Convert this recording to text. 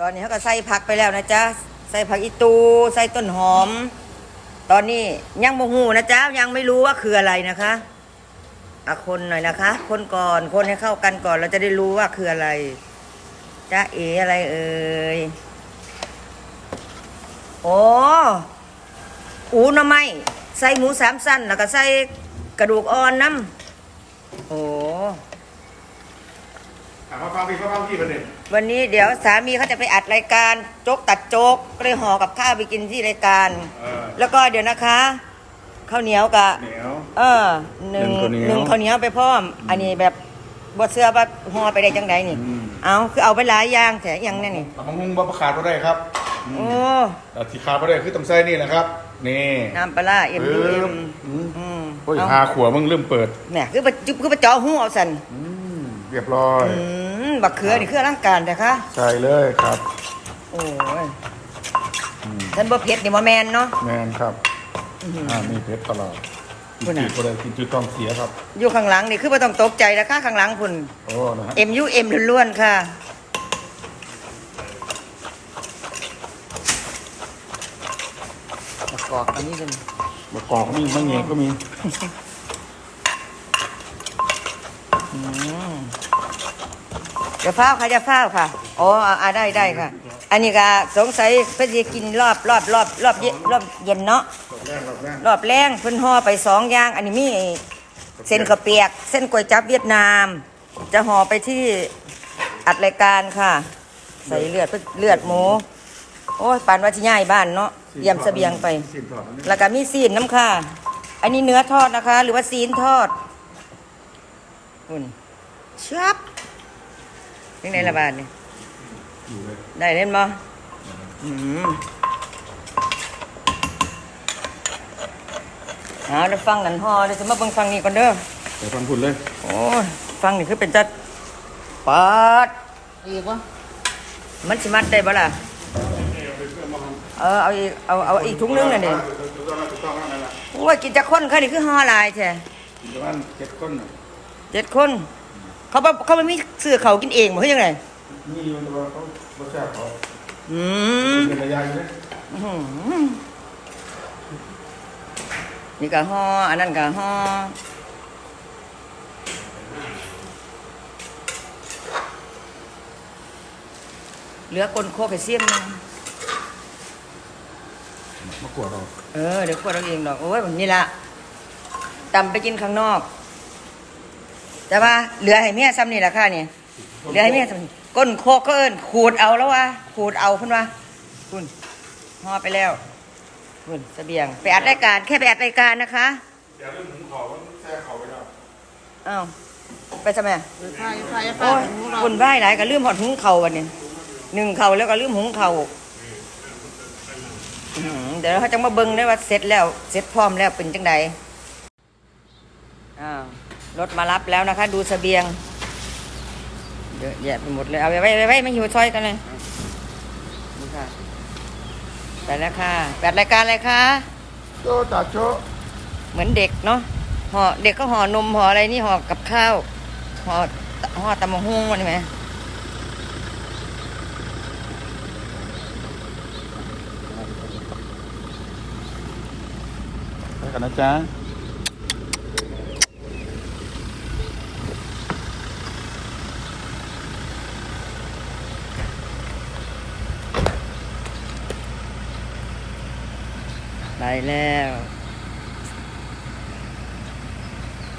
ตอนนี้เขาก็ใส่ผักไปแล้วนะจ๊ะใส่ผักอีตูใส่ต้นหอม ตอนนี้ยังโมหูนะจ๊ะยังไม่รู้ว่าคืออะไรนะคะอะคนหน่อยนะคะ คนก่อนคนให้เข้ากันก่อนเราจะได้รู้ว่าคืออะไรจ๊ะเออะไรเอ่ยโอ้อูหน่อไม้ใส่หมูสามสั้นแล้วก็ใส่กระดูกอ่อนน้ำโอ้ อะพ่อฟังพี่พ่อฟังพี่ประเด็นวันนี้เดี๋ยวสามีเขาจะไปอัดรายการโจ๊กตัดโจ๊กก็เลยห่อกับข้าวไปกินที่รายการ เออแล้วก็เดี๋ยวนะคะข้าวเหนียวกับเหนียว เออหนึ่งหนึ่งข้าวเหนียวหนึ่งข้าวเหนียวไปพร้อม อันนี้แบบบดเสื้อว่าห่อไปได้จังไดนี่ อืม เอาคือเอาไปหลายอย่างแต่ยังเนี่ยนี่ตำบักหุ่งบ่ประขาดบ่ได้ครับอืมโอ้แต่ที่ขาดบ่ได้คือตำไส้นี่แหละครับ นี่น้ำปลาร้าเอ็มยูเอ็มอืมอืมโอ้ยเอาหาขัวมึงเริ่มเปิด แหมคือไปจุ๊บคือไปเจ่อหูเอาสันอืมเรียบร้อย อืม บักเขือนี่คือร่างการแต่คะใช่เลยครับโอ้ยอืมท่านบ่เผ็ดนี่บ่แมนเนาะแมนครับอื้อหืออ่ามีเพชรตลอดกิคุณนน่ะจืดบ่ได้กินจืดต้องเสียครับ อยู่ข้างหลังนี่คือไม่ต้องตกใจนะคะข้างหลังคุณโอ้นะฮะ M U M ล้วนๆค่ะประกอบอันนี้เป็นมะกอกก็มีมะเงียก็มีอืม เดี๋ยวฟ้าวค่ะจะฟ้าวค่ะอ๋ออ่าอ่าได้ได้ค่ะ อันนี้ก็สงสัยเพื่อจะกินรอบรอบรอบรอบเย็นรอบเย็นเนาะรอบแรกรอบแรกรอบแรงเพิ่นห่อไปสองอย่าง อันนี้มีเส้นกระเปียก เส้นก๋วยจั๊บเวียดนาม จะห่อไปที่อัดรายการค่ะ ใส่เลือดเลือดหมูโอ้ปานว่าที่ย่ายบ้านเนาะเยี่ยมเสบียงไป แล้วก็มีซีนน้ำค่ะ อันนี้เนื้อทอดนะคะ หรือว่าซีนทอดคุณชับ ยังไงละบาทเนี่ยอยู่เลยได้เล่นบ่อืมเอาเดี๋ยวฟังกันห่อเดี๋ยวจะมาเบิ่งฟังนี่ก่อนเด้อเดี๋ยวฟังคุณเลย โอ้ยฟังนี่คือเป็นจัดปัดอีกวะมันสิมัดได้บ่ล่ะ เออเอาอีกเอาเอาอีกถุงนึงน่ะนี่ถูกต้องแล้วถูกต้องแล้วนั่นแหละโอ้ยกินจักคนค่ะนี่คือห่อหลายแท้กินประมาณเจ็ดคนน่ะเจ็ดคน เขาบ่เขาไม่มีซื้อเขากินเองบ่คือยังไงนี่มันจะว่าเขาบ่แซ่บเขาอืมเป็นระยะอยู่เลยอื้อหือนี่ก็ห่ออันนั้นก็ห่อเหลือกลนโคกให้เสียมหนึงมากลัวเราเออเดี๋ยวขวดเราเองดอกโอ้ยแบบนี้ละตำไปกินข้างนอก แต่ว่าเหลือให้เมียซ้ำนี่แหละค่ะนี่เหลือให้เมียซ้ำนี่ก้นโคกก็เอิญขูดเอาแล้ววะขูดเอาเพิ่นว่าคุณห่อไปแล้วคุณเสบียง ไปอัดรายการแค่ไปอัดรายการนะคะเดี๋ยวเรื่องหุงขอว่าแซ่เขาไปแล้วอ้าวไปทำไมไฟไฟไฟโอ้ยหมูเราคุณไหว้หลายก็ลืมหอดหุงเข่าวันนี้หนึ่งเข่าแล้วก็ลืมหุงเข่าอื้อหือเดี๋ยวเขาจะมาเบิ่งได้ว่าเสร็จแล้วเสร็จพร้อมแล้วเป็นจังใดอ้าว รถมารับแล้วนะคะ ดูเสบียงเยอะแยะไปหมดเลย เอาไปไว้ไว้ไว้ไม่หิวซอยกันเลยนี่ค่ะไปแล้วค่ะแปดรายการอะไรคะโจจ่าโจเหมือนเด็กเนาะห่อเด็กก็ห่อนมห่ออะไรนี่ห่อกับข้าวห่อห่อตำมะฮุ่งวันนี้ไหมไปกันนะจ๊ะ ได้แล้ว